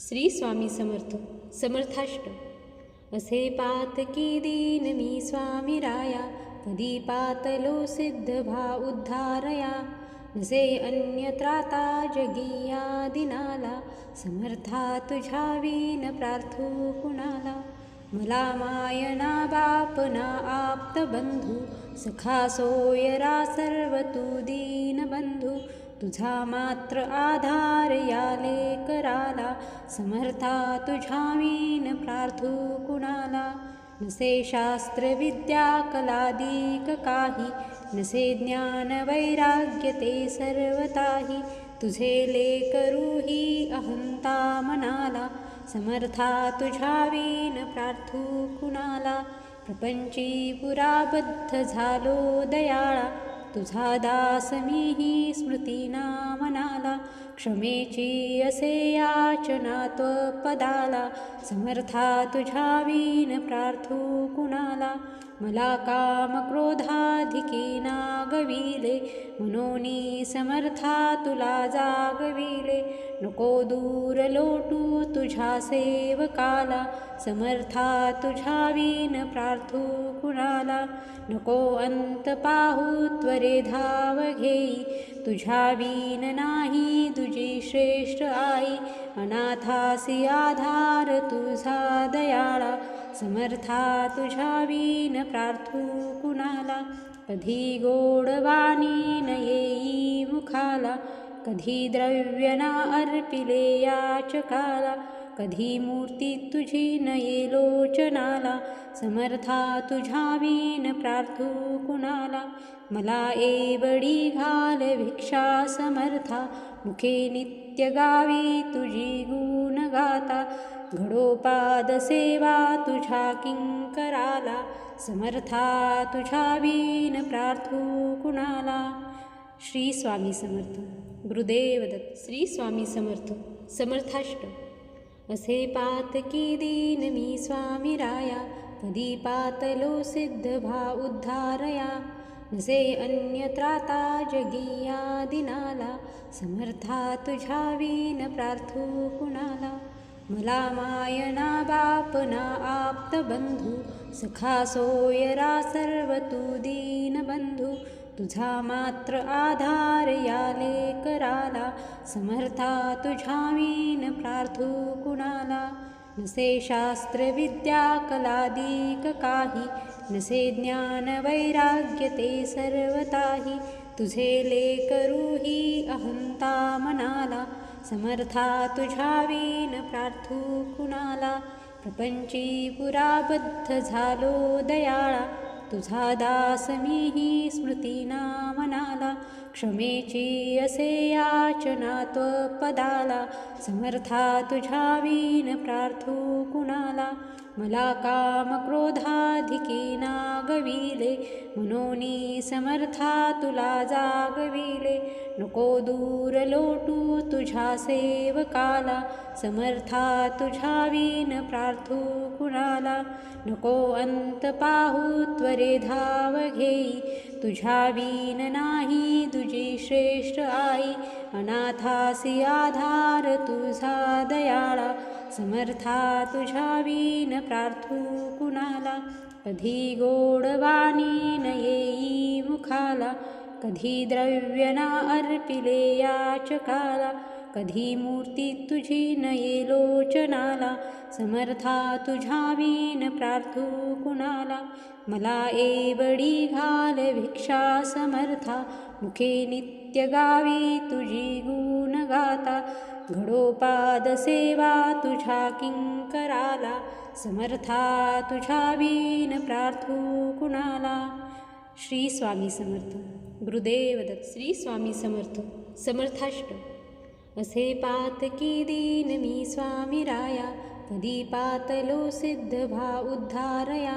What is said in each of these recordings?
श्री स्वामी समर्थ समर्थाष्ट। असे पातकी दीन मी स्वामी राया पदी पातलो सिद्ध भा उद्धारया। नसे अन्यत्राता जगिया दिनाला समर्था तुझ्या विन प्रार्थू कुणाला। मला मायना बापना आप्त बंधू सखा सोयरा सर्व तू दीन बंधू तुझा मात्र आधार या लेकराला. समर्था तुझ्या मीन प्रार्थू कुणाला. नसे शास्त्र विद्या कलादिक काही. नसे ज्ञान वैराग्य ते सर्वताही. तुझे लेकरूही अहंता मनाला. समर्था तुझ्या प्रार्थू कुणाला. प्रपंची पुराबद्ध झालो दयाळा. तुझा दास मीही स्मृतीना मनाला क्षमेची असे याचना पदाला समर्था तुझ्या वीन प्रार्थू कुणाला मला काम क्रोधाधिकी नागविले मनोनी समर्था तुला जागविले नको दूर लोटू तुझ्या सेवकाला समर्था तुझ्या विन प्रार्थू कुणाला नको अंत पाहू त्वरे धाव घेई तुझ्या विन नाही तुझी श्रेष्ठ आई अनाथासी आधार तुझा दयाळा समर्था तुझ्या प्रार्थू कुणाला? कधी गोडवानी न येई मुखाला? कधी द्रव्यना अर्पिले याचकाला कधी मूर्ती तुझी न ये लोचनाला? समर्था तुझ्या प्रार्थू कुणाला? मला एवढी घाल भिक्षा समर्था. मुखे नित्य गावी तुझी गुण घडोपादसेवा घडोपाद सेवा तुझ्या किंकराला समर्था तुझ्या वीन प्रार्थू कुणाला? श्री स्वामी समर्थ. गुरुदेव दत्त. श्री स्वामी समर्थ. समर्थाष्ट. असे पातकी दीन मी स्वामी राया कधी पातलो सिद्ध भा उद्धारया. नसे अन्यत्राता जगीया दिनाला समर्था तुझ्या वीन प्रार्थू कुणाला? मला मायना बापना आप्त बंधू सखा सोयरा सर्व तू दीन बंधू. तुझा मात्र आधार या लेकराला समर्था तुझ्या मीन प्रार्थू कुणाला. नसे शास्त्र विद्या कलादिक काही नसे ज्ञान वैराग्य ते सर्वताही. तुझे लेकरूही अहंता मनाला समर्था तुझ्या प्रार्थू कुणाला? प्रपंची पुराबद्ध झालो दयाळा. तुझा दास मीही स्मृतीना मनाला. क्षमेची असे याचना पदाला. समर्था तुझ्या प्रार्थू कुणाला? मला काम क्रोधाधिकी नागविले मनोनी समर्था तुला जागविले नको दूर लोटू तुझ्या सेवकाला समर्था तुझ्या विन प्रार्थू कुणाला नको अंत पाहू त्वरे धाव घेई तुझ्या विन नाही तुझी श्रेष्ठ आई अनाथासी आधार तुझा दयाळा समर्था तुझ्या वीन प्रार्थू कुणाला? कधी गोडवाणी न येई मुखाला? कधी द्रव्यना अर्पिले याचकाला? कधी मूर्ती तुझी न ये लोचनाला? समर्था तुझ्या वीन प्रार्थू कुणाला? मला एवढी घाल भिक्षा समर्था मुखे नित्य गावी तुझी गुण घडोपादसेवा घडोपाद सेवा तुझ्या किंकराला समर्था तुझ्या वीन प्रार्थू कुणाला? श्री स्वामी समर्थ गुरुदेवदत्त श्री स्वामी समर्थ समर्थाष्ट. असे पातकी दीन मी स्वामी राया पदी पातलो सिद्ध भा उद्धारया.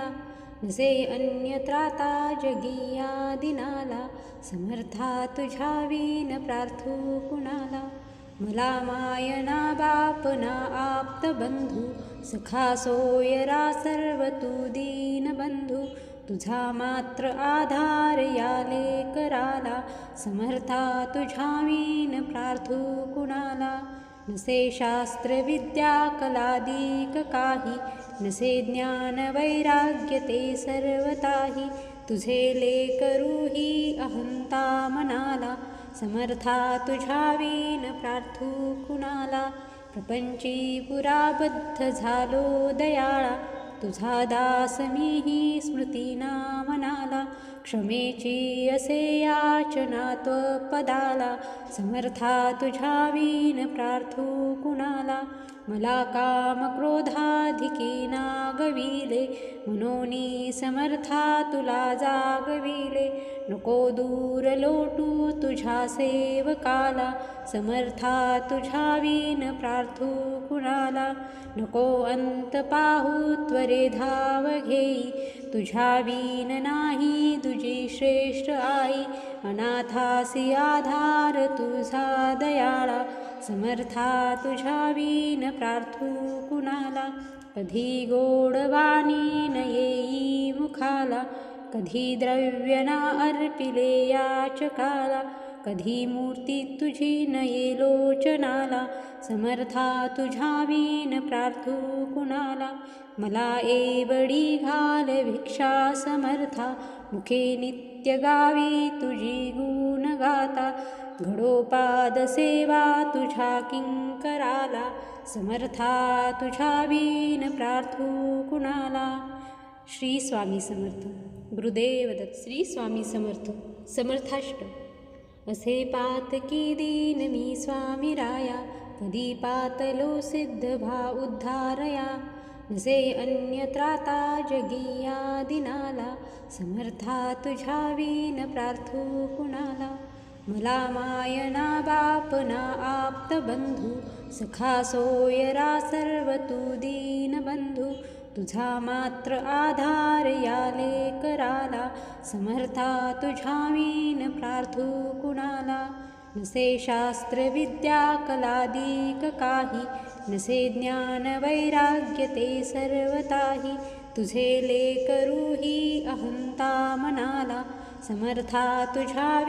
जे अन्यत्राता जगीया दिनाला समर्था तुझ्या वीन प्रार्थू कुणाला? मला मायना बापना आप्त बंधू सखा सोयरा सर्व तू दीन बंधू तुझा मात्र आधार या लेकराला समर्था तुझ्या मीन प्रार्थू कुणाला? नसे शास्त्रविद्या कलादीक काही नसे ज्ञान वैराग्य ते सर्वताही तुझे लेकरूही अहंता मनाला समर्था तुझ्या प्रार्थू कुणाला? प्रपंची पुराबद्ध झालो दयाळा. तुझा दास मीही स्मृतीना मनाला. क्षमेची असे याचना पदाला. समर्था तुझ्या प्रार्थू कुणाला? मला काम क्रोधाधिकी नागविले मनोनी समर्था तुला जागविले नको दूर लोटू तुझ्या सेवकाला समर्था तुझ्या विन प्रार्थू कुणाला नको अंत पाहू त्वरे धाव घेई तुझ्या विन नाही तुझी श्रेष्ठ आई अनाथासी आधार तुझा दयाळा समर्था तुझ्या विन प्रार्थू कुणाला? कधी गोडवाणी न येई मुखाला? कधी द्रव्यना अर्पिले याचकाला? कधी मूर्ती तुझी नये लोचनाला? समर्था तुझ्या विन प्रार्थू कुणाला? मला एवढी घाल भिक्षा समर्था. मुखे नित्य गावी तुझी गुण गाता घडोपाद सेवा तुझ्या किंकराला समर्था तुझ्या वीन प्रार्थू कुणाला? श्री स्वामी समर्थ. गुरुदेव दत्त. श्री स्वामी समर्थ. समर्थाष्ट. असे पातकी दीन मी स्वामी राया कधी पातलो सिद्ध भा उद्धारया. नसे अन्यत्राता जगिया दिनाला समर्था तुझ्या वीन प्रार्थू कुणाला? मला मायना बापना आप्त बंधू सखा सोयरा सर्व तू दीन बंधू तुझा मात्र आधार या लेकराला समर्था तुझ्या मीन प्रार्थू कुणाला. नसे शास्त्र विद्या काही नसे ज्ञान वैराग्य ते सर्वताही. तुझे लेकरूही अहंता मनाला समर्था तुझ्या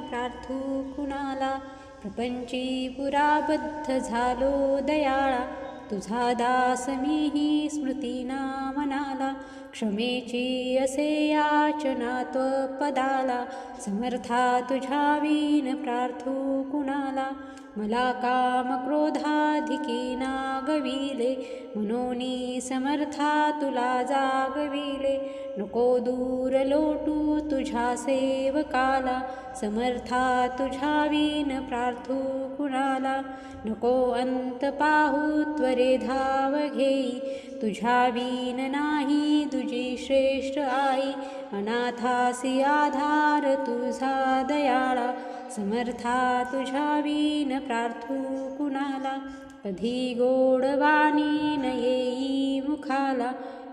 प्रार्थू कुणाला? प्रपंची पुराबद्ध झालो दयाळा. तुझा दास मीही स्मृतीना मनाला. क्षमेची असे याचना पदाला समर्था तुझ्या प्रार्थू कुणाला? मला काम क्रोधाधिकी नागविले मनोनी समर्था तुला जागविले नको दूर लोटू तुझ्या सेवकाला समर्था तुझ्या विन प्रार्थू कुणाला नको अंत पाहू त्वरे धाव घेई तुझ्या वीन नाही तुझी श्रेष्ठ आई अनाथासी आधार तुझा दयाळा समर्था तुझ्या वीन प्रार्थू कुणाला? कधी गोडवाणी न येई मुखाला?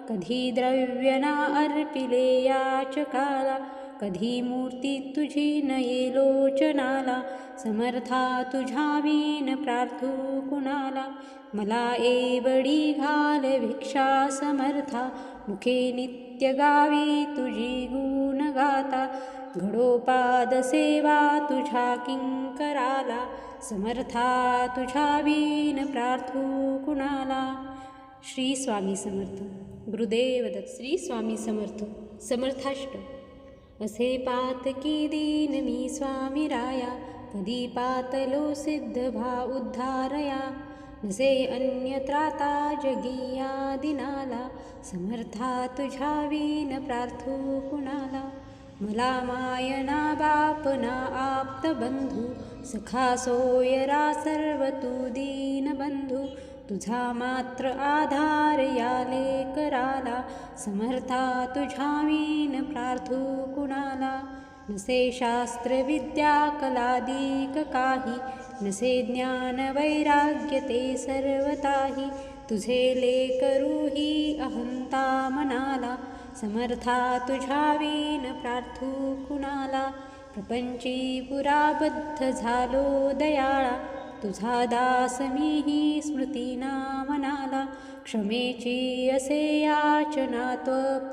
कधी द्रव्यना अर्पिले याचकाला? कधी मूर्ती तुझी नये लोचनाला? समर्था तुझ्या वीन प्रार्थू कुणाला? मला एवढी घाल भिक्षा समर्था. मुखे नित्य गावी तुझी गुण गाता घडोपाद सेवा तुझ्या किंकराला समर्था तुझ्या वीन प्रार्थू कुणाला? श्री स्वामी समर्थ. गुरुदेवदत्त श्री स्वामी समर्थ. समर्थाष्ट. असे पातकी दीन मी स्वामी राया कधी पातलो सिद्ध भा उद्धारया. नसे अन्यत्राता जगीया दिनाला समर्था तुझ्या वीन प्रार्थू कुणाला? मला मायना बापना आप्त बंधू सखा सोयरा सर्व तू दीन बंधू. तुझा मात्र आधार या लेकराला समर्था तुझ्या मीन प्रार्थू कुणाला. नसे शास्त्र विद्या कलादिक काही नसे ज्ञान वैराग्य ते सर्वताही तुझे लेकरूही अहंता मनाला समर्था तुझ्या विन प्रार्थू कुणाला? प्रपंची पुराबद्ध झालो दयाळा. तुझा दास मीही स्मृतीना मनाला. क्षमेची असे याचना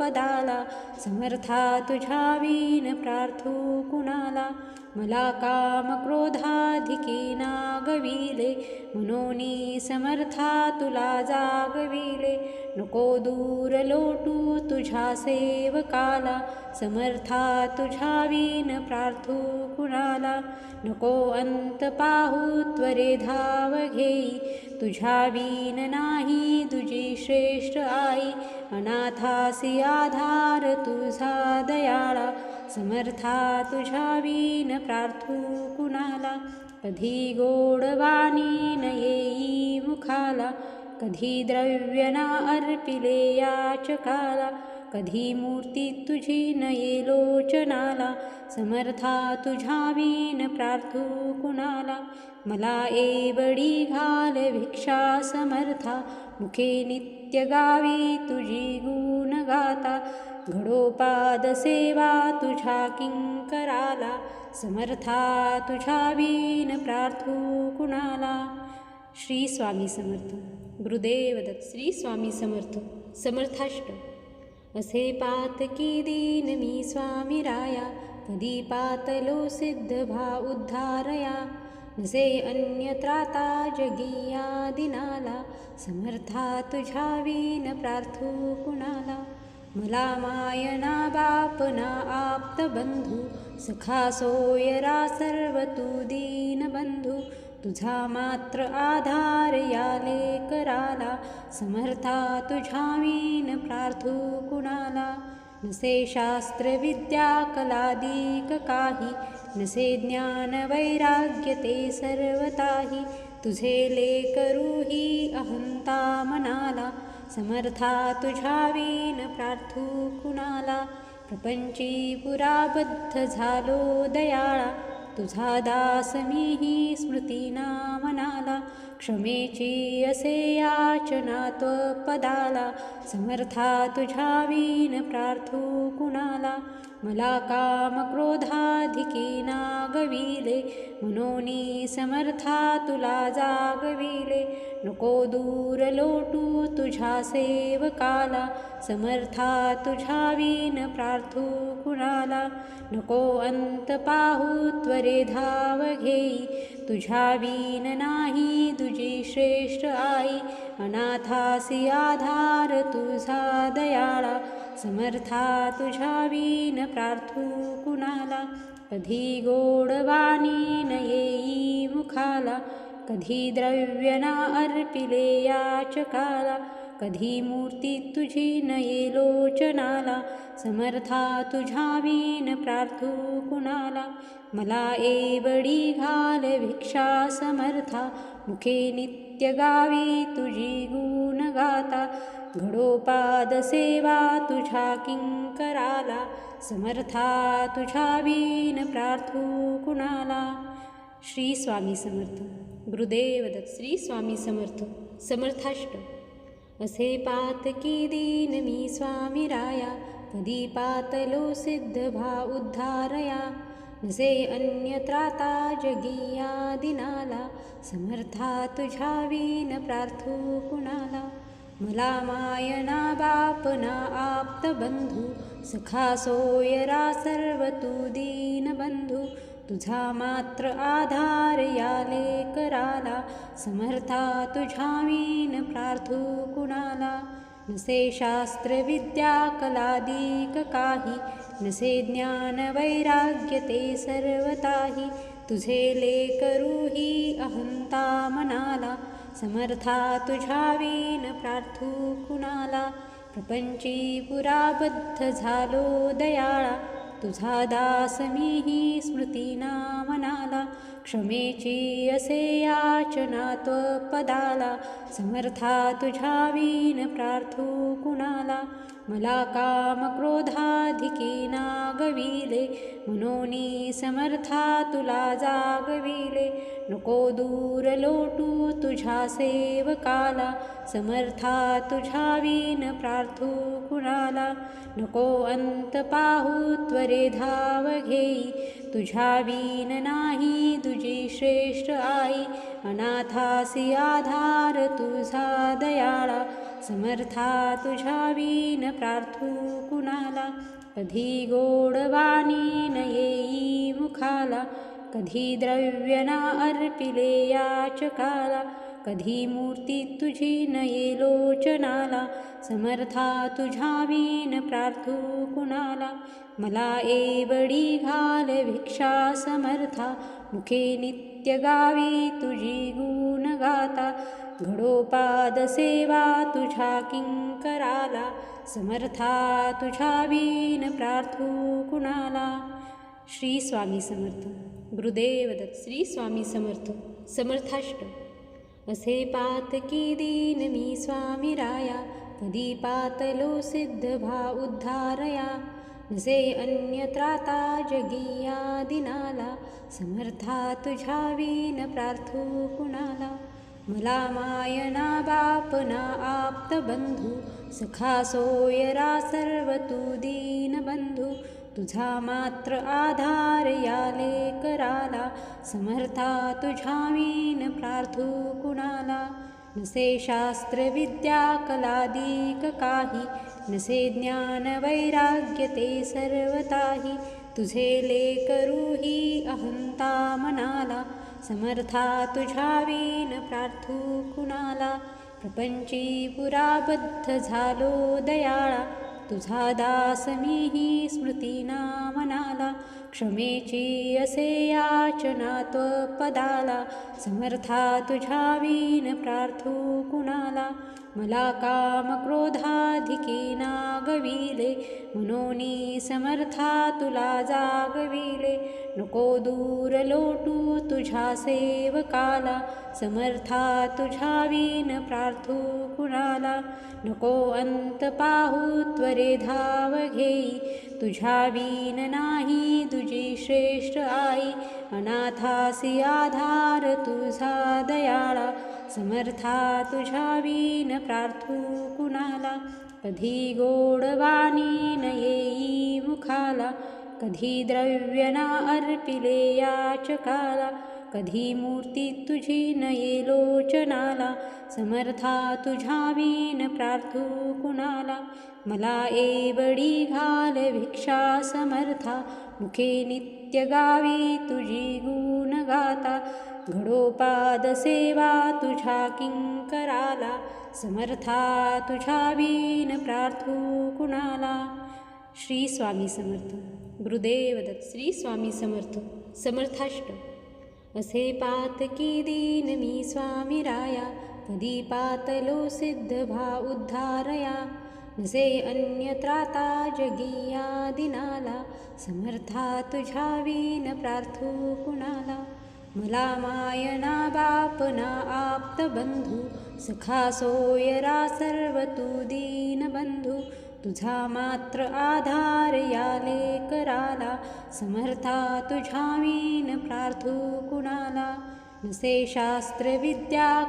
पदाला समर्था तुझ्या वीन प्रार्थू कुणाला? मला काम क्रोधाधिकी नागविले. मनोनी समर्था तुला जागविले. नको दूर लोटू तुझ्या सेवकाला. समर्था तुझ्या वीन प्रार्थू कुणाला? नको अंत पाहू त्वरे धाव घेई. तुझ्या वीन नाही तुझी श्रेष्ठ आई अनाथासी आधार तुझा दयाळा समर्था तुझ्या वीन प्रार्थू कुणाला? कधी गोडवाणी न येई मुखाला कधी द्रव्य ना अर्पिले याचकाला कधी मूर्ती तुझी न ये लोचनाला समर्था तुझ्या विन प्रार्थू कुणाला? मला एवढी घाल भिक्षा समर्था मुखे नित्य गावी तुझी गुण गाता. घडोपाद सेवा तुझ्या किंकराला समर्था तुझ्या विन प्रार्थू कुणाला? श्री स्वामी समर्थ. गुरुदेव दत्त. श्री स्वामी समर्थ. समर्थाष्ट. असे पातकी दीन मी स्वामिराया पदी पातलो सिद्धभा उद्धारया. नसे अन्यत्राता जसे अन्यत्राताज गीया दीनाला समर्थात् जाविन प्रार्थोकुणाला मलामायनाबापना आप्तबन्धु सखासोयरा सर्व तु दीनबन्धु तुझा मात्र आधार याले कराला समर्था तुझ्या मीन प्रार्थू कुणाला. नसे शास्त्र विद्या कलादिक काही. नसे ज्ञान वैराग्य ते सर्वताही तुझे लेकरूही अहंता मनाला. समर्था तुझ्या प्रार्थू कुणाला. प्रपंची पुराबद्ध झालो दयाळा. तुझा दास मीही स्मृतीना मनाला क्षमेची असे याचना पदाला समर्था तुझ्या वीन प्रार्थू कुणाला मला काम क्रोधाधिकी नागविले मनोनी समर्था तुला जागविले नको दूर लोटू तुझ्या सेवकाला समर्था तुझ्या विन प्रार्थू कुणाला नको अंत पाहू त्वरे धाव घेई तुझ्या विन नाही तुझी श्रेष्ठ आई अनाथासी आधार तुझा दयाळा समर्था तुझ्या विन प्रार्थू कुणाला? कधी गोडवाणी न येई मुखाला? कधी द्रव्यना अर्पिले याचकाला? कधी मूर्ती तुझी न ये लोचनाला? समर्था तुझ्या विन प्रार्थू कुणाला? मला एवढी घाल भिक्षा समर्था. मुखे नित्य गावी तुझी गुण घडोपादसेवा घडोपाद सेवा तुझ्या किंकराला समर्था तुझ्या वीन प्रार्थू कुणाला? श्री स्वामी समर्थ. गुरुदेवदत्त श्री स्वामी समर्थ. समर्थाष्ट. असे पात की दीन मी स्वामी राया कधी पातलो सिद्ध भा उद्धारया. जे अन्यत्राता जगिया दिनाला समर्था तुझ्या वीन प्रार्थू कुणाला? मला मायना बापना आप्त बंधू सखा सोयरा सर्व तू दीन बंधू तुझा मात्र आधार या लेकराला समर्था तुझा मीन प्रार्थू कुणाला? नसे शास्त्र विद्या काही नसे ज्ञान वैराग्य ते सर्वताही तुझे लेकरूही अहंता मनाला समर्था तुझ्या वीन प्रार्थू कुणाला? प्रपंची पुराबद्ध झालो दयाळा. तुझा दास मीही स्मृतीना मनाला. क्षमेची असे याचना पदाला. समर्था तुझ्या वीन प्रार्थू कुणाला? मला काम क्रोधाधिकी नागविले मनोनी समर्था तुला जागविले नको दूर लोटू तुझ्या सेवकाला समर्था तुझ्या विन प्रार्थू कुणाला नको अंत पाहू त्वरे धाव घेई तुझ्या वीन नाही तुझी श्रेष्ठ आई अनाथासी आधार तुझा दयाळा समर्था तुझ्या वीन प्रार्थू कुणाला? कधी गोडवानी न येई मुखाला? कधी द्रव्यना अर्पिले याचकाला कधी मूर्ती तुझी नये लोचनाला? समर्था तुझ्या वीन प्रार्थू कुणाला? मला एवढी घाल भिक्षा समर्था. मुखे नित्य गावी तुझी गुण घडोपादसेवा घडोपाद सेवा तुझ्या किंकराला समर्था तुझ्या वीन प्रार्थू कुणाला? श्री स्वामी समर्थ. गुरुदेवदत्त श्री स्वामी समर्थ. समर्थाष्ट. असे पात की दीन मी स्वामी राया कधी पातलो सिद्ध भा उद्धारया. नसे अन्यत्राता जगिया दिनाला समर्था तुझ्या वीन प्रार्थू कुणाला? मला मायना बापना आप्त बंधू सखा सोयरा सर्व तू दीन बंधू. तुझा मात्र आधार या लेकराला समर्था तुझ्या मीन प्रार्थू कुणाला. नसे शास्त्र विद्या कलादिक काही नसे ज्ञान वैराग्य ते सर्वताही तुझे लेकरूही अहंता मनाला समर्था तुझ्या विन प्रार्थू कुणाला? प्रपंची पुराबद्ध झालो दयाळा. तुझा दास मीही स्मृतीना मनाला. क्षमेची असे याचना पदाला समर्था तुझ्या वीन प्रार्थू कुणाला? मला काम क्रोधाधिकी नागविले. मनोनी समर्था तुला जागविले. नको दूर लोटू तुझ्या सेवकाला. समर्था तुझ्या वीन प्रार्थू कुणाला? नको अंत पाहू त्वरे धाव घेई. तुझ्या वीन नाही तुझी श्रेष्ठ आई अनाथासी आधार तुझा दयाळा समर्था तुझ्या विन प्रार्थू कुणाला? कधी गोडवाणी न येई मुखाला कधी द्रव्यना अर्पिले याचकाला कधी मूर्ती तुझी नये लोचनाला समर्था तुझ्या विन प्रार्थू कुणाला? मला एवढी घाल भिक्षा समर्था मुखे नित्यगावी तु गुणगाता घडोपादसेवा तुझा किङ्कराला समर्था तु चा वीन प्रार्थोकुणाला श्रीस्वामी समर्थ बृदेवदत् श्रीस्वामी समर्थ समर्थाष्ट. असे पातकी दीनमि स्वामी राया पदी पातलो सिद्धभा उद्धारया. नसे अन्यत्राता जगीया दिनाला समर्था तुझ्या विन प्रार्थू कुणाला? मला मायना बापना आप्त बंधू सखा सोयरा सर्व तू दीन बंधू. तुझा मात्र आधार याले कराला समर्था तुझ्या विन प्रार्थू कुणाला? नसे शास्त्र विद्या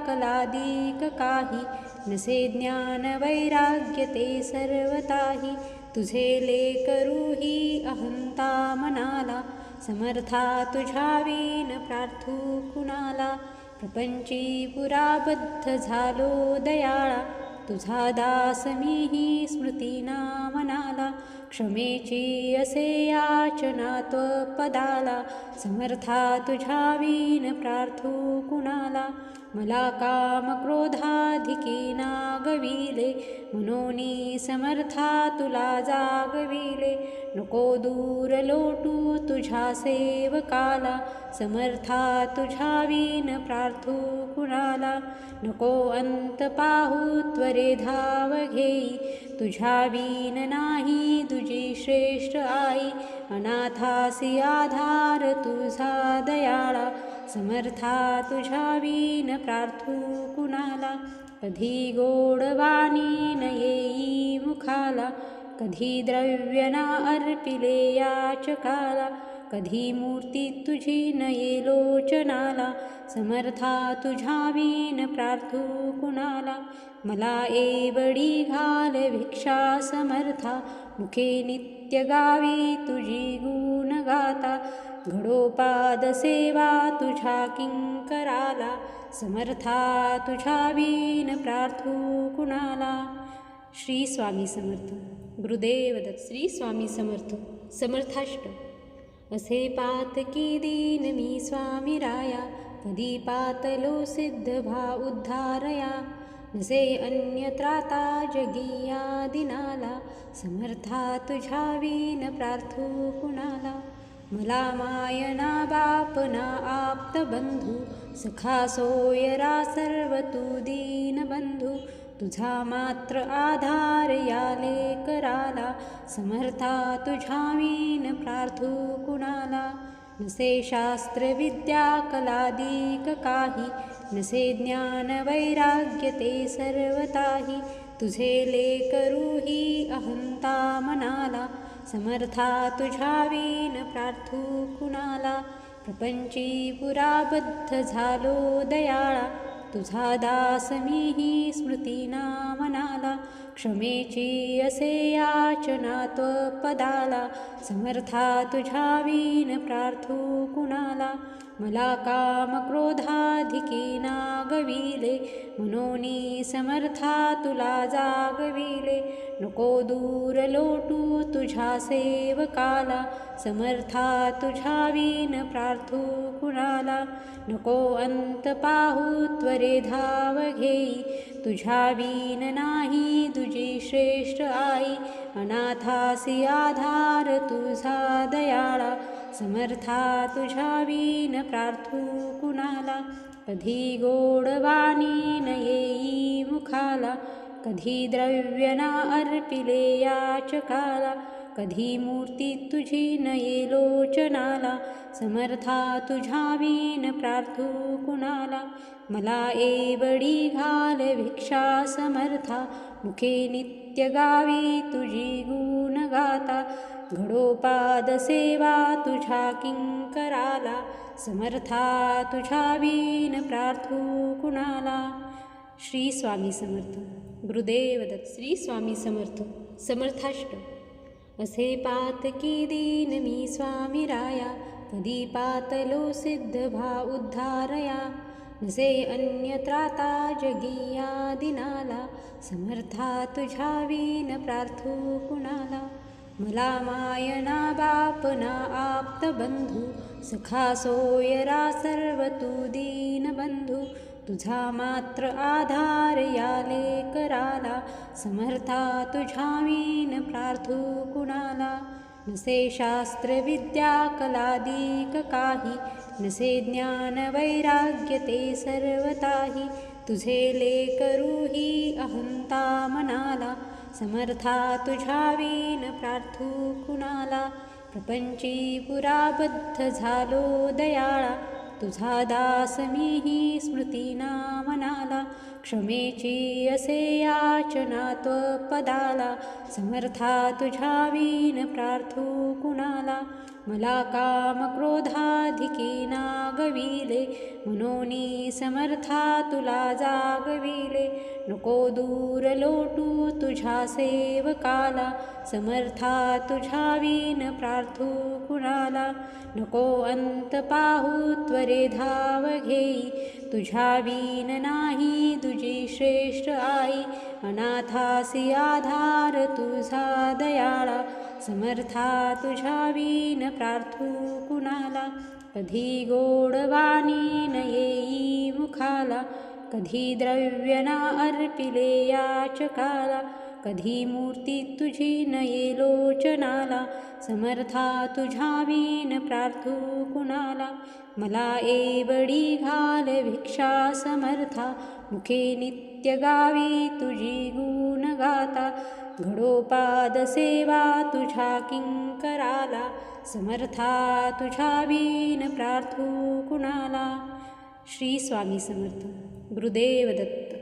काही नसे ज्ञान वैराग्य ते सर्वताही. तुझे लेकरूही अहंता मनाला समर्था तुझावीन प्रार्थू कुणाला. प्रपंची पुराबद्ध झालो दयाळा तुझा दास मीही स्मृतीना मनाला क्षमेची असे याचना पदाला समर्था तुझ्या वीन प्रार्थू कुणाला? मला काम क्रोधाधिकी नागविले मनोनी समर्था तुला जागविले नको दूर लोटू तुझ्या सेवकाला समर्था तुझ्या विन प्रार्थू कुणाला नको अंत पाहू त्वरे धाव घेई तुझ्या विन नाही तुझी श्रेष्ठ आई अनाथासी आधार तुझा दयाळा समर्था तुझ्या विन प्रार्थू कुणाला? कधी गोडवाणी न येई मुखाला? कधी द्रव्यना अर्पिले याचकाला? कधी मूर्ती तुझी नये लोचनाला? समर्था तुझ्या विन प्रार्थू कुणाला? मला एवढी घाल भिक्षा समर्था. मुखे नित्य गावी तुझी गुण घडोपादसेवा घडोपाद सेवा तुझ्या किंकराला समर्था तुझ्या वीन प्रार्थू कुणाला. श्री स्वामी समर्थ. गुरुदेवदत्त श्री स्वामी समर्थ. समर्थाष्ट. असे पातकी दीन मी स्वामी राया कधी पातलो सिद्ध भा उद्धारया. नसे अन्यत्राता जगीया दिनाला समर्था तुझ्या वीन प्रार्थू कुणाला. मला मायना बापना आप्त बंधू सखा सोयरा सर्व तू दीन तुझा मात्र आधार या लेकराला समर्था तुझ्या मीन प्रार्थू कुणाला? नसे शास्त्र विद्या काही नसे ज्ञान वैराग्य ते सर्वताही तुझे लेकरूही अहंता मनाला समर्था तुझ्या वीन प्रार्थू कुणाला? प्रपंची पुराबद्ध झालो दयाळा. तुझा दास मीही स्मृतीना मनाला. क्षमेची असे याचना पदाला. समर्था तुझ्या वीन प्रार्थू कुणाला? मला काम क्रोधाधिकी नागविले मनोनी समर्था तुला जागविले नको दूर लोटू तुझ्या सेवकाला समर्था तुझ्या विन प्रार्थू कुणाला नको अंत पाहू त्वरे धाव घेई तुझ्या वीन नाही तुझी श्रेष्ठ आई अनाथासी आधार तुझा दयाळा समर्था तुझ्या विन प्रार्थू कुणाला? कधी गोडवानी न येई मुखाला? कधी द्रव्यना अर्पिले याचकाला कधी मूर्ती तुझी न ये लोचनाला? समर्था तुझ्या विन प्रार्थू कुणाला? मला एवढी घाल भिक्षा समर्था. मुखे नित्य गावी तुझी गुण घडोपादसेवा घडोपाद सेवा तुझ्या किंकराला समर्था तुझ्या वीन प्रार्थू कुणाला? श्री स्वामी समर्थ. गुरुदेवदत्त श्री स्वामी समर्थ. समर्थाष्ट. असे पातकी दीन मी स्वामी राया कधी पातलो सिद्ध भा उद्धारया. नसे अन्यत्राता जगीया दिनाला समर्था तुझ्या वीन प्रार्थू कुणाला? मला मायना बापना आप्त बंधू सखा सोयरा सर्व तू दीन बंधू. तुझा मात्र आधार या लेकराला समर्था तुझ्या मीन प्रार्थू कुणाला. नसे शास्त्र विद्या कलादिक काही नसे ज्ञान वैराग्य ते सर्वताही तुझे लेकरूही अहंता मनाला समर्था तुझ्या प्रार्थू कुणाला? प्रपंची पुराबद्ध झालो दयाळा. तुझा दास मीही स्मृतीना मनाला. क्षमेची असे याचना पदाला समर्था तुझ्या प्रार्थू कुणाला? मला काम क्रोधाधिकी नागविले मनोनी समर्था तुला जागविले नको दूर लोटू तुझ्या सेवकाला समर्था तुझ्या विन प्रार्थू कुणाला नको अंत पाहू त्वरे धाव घेई तुझ्या विन नाही तुझी श्रेष्ठ आई अनाथासी आधार तुझा दयाळा समर्था तुझ्या विन प्रार्थू कुणाला? कधी गोडवाणी न येई मुखाला? कधी द्रव्यना अर्पिले याचकाला? कधी मूर्ती तुझी न ये लोचनाला? समर्था तुझ्या विन प्रार्थू कुणाला? मला एवढी घाल भिक्षा समर्था. मुखे नित्य गावी तुझी गुण गाता सेवा तुझ्या किंकराला समर्था तुझ्या वीन प्रार्थू कुणाला? श्री स्वामी समर्थ. गुरुदेव दत्त.